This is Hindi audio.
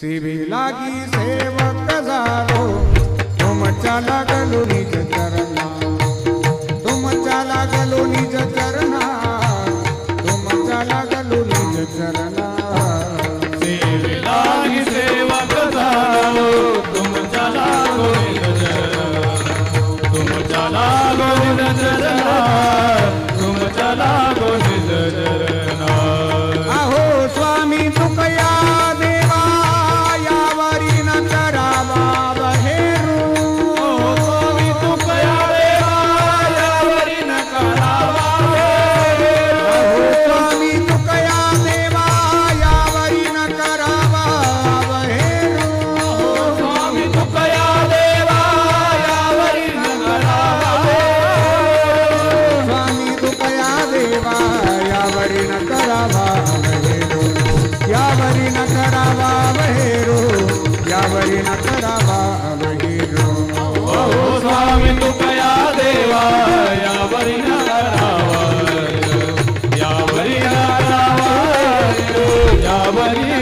सेवी लागी सेवक झालो तुमच्या लागलो निज चरणा तुमच्या लागलो निज चरणा तुमच्या लागलो निज चरणा लागी सेवक झालो तुमच्या लागो तुमच्या लागो निजरणा तुमच्या यावरीन करावा अवहेरो न करावा अवहेरो यावरीन करावा अवहेरो अहो स्वामी तुकया देवा यावरीन करावा यावरीन करावा यावरीन